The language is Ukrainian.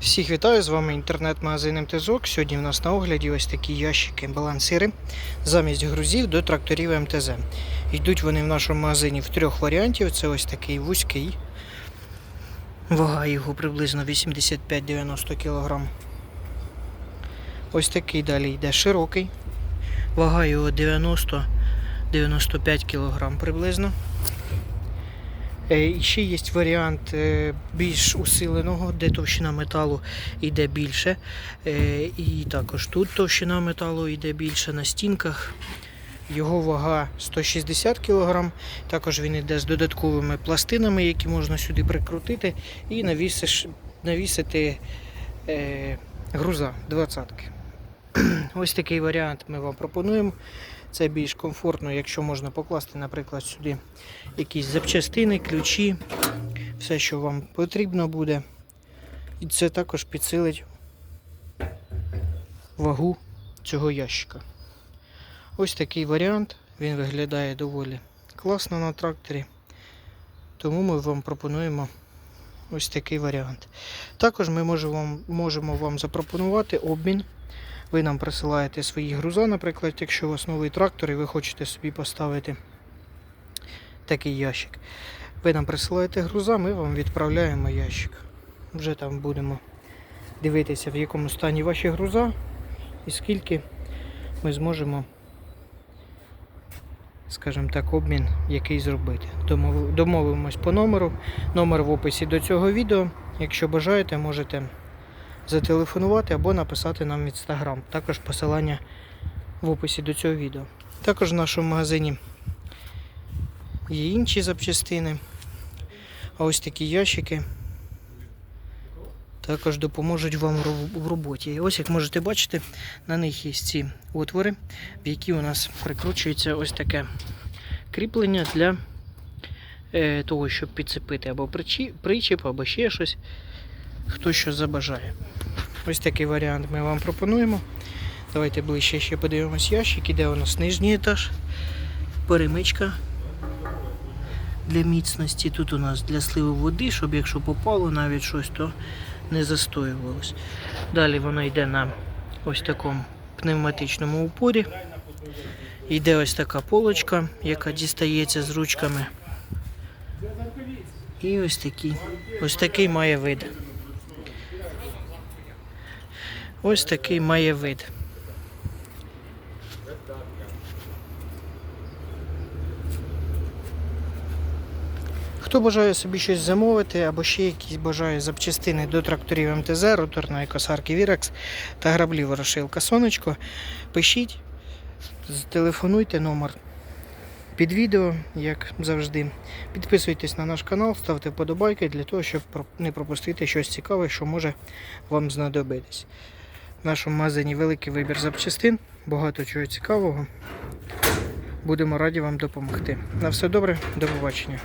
Всіх вітаю, з вами інтернет-магазин МТЗОК. Сьогодні в нас на огляді ось такі ящики балансири замість грузів до тракторів МТЗ. Йдуть вони в нашому магазині в трьох варіантів. Це ось такий вузький. Вага його приблизно 85-90 кг. Ось такий далі йде широкий. Вага його 90-95 кг приблизно. Е, І ще є варіант е, більш усиленого, де товщина металу йде більше. Е, І також тут товщина металу йде більше на стінках. Його вага 160 кг. Також він йде з додатковими пластинами, які можна сюди прикрутити, і навісиш, навісити е, груза 20 Ось такий варіант ми вам пропонуємо. Це більш комфортно, якщо можна покласти, наприклад, сюди якісь запчастини, ключі, все, що вам потрібно буде. І це також підсилить вагу цього ящика. Ось такий варіант. Він виглядає доволі класно на тракторі. Тому ми вам пропонуємо ось такий варіант. Також ми можемо вам, запропонувати обмін. Ви нам присилаєте свої груза, наприклад, якщо у вас новий трактор і ви хочете собі поставити такий ящик. Ви нам присилаєте груза, ми вам відправляємо ящик. Вже там будемо дивитися, в якому стані ваші груза і скільки ми зможемо, скажімо так, обмін який зробити. Домовимось по номеру. Номер в описі до цього відео. Якщо бажаєте, можете зателефонувати або написати нам в інстаграм. Також посилання в описі до цього відео. Також в нашому магазині є інші запчастини. А ось такі ящики також допоможуть вам в роботі. І ось як можете бачити, на них є ці отвори, в які у нас прикручується ось таке кріплення для е, того, щоб підцепити або причіп, або ще щось, хто що забажає. Ось такий варіант ми вам пропонуємо. Давайте ближче ще подивимось ящик, іде у нас нижній етаж, перемичка для міцності. Тут у нас для сливу води, щоб якщо попало навіть щось, то не застоювалось. Далі воно йде на ось такому пневматичному упорі. Йде ось така полочка, яка дістається з ручками. І ось такий, ось такий має вид. Ось такий має вид. Хто бажає собі щось замовити, або ще якісь бажає запчастини до тракторів МТЗ, роторної косарки Вірекс та граблі ворошилка Сонечко, пишіть, телефонуйте номер під відео, як завжди. Підписуйтесь на наш канал, ставте вподобайки для того, щоб не пропустити щось цікаве, що може вам знадобитись. В нашому магазині великий вибір запчастин, багато чого цікавого. Будемо раді вам допомогти. На все добре, до побачення.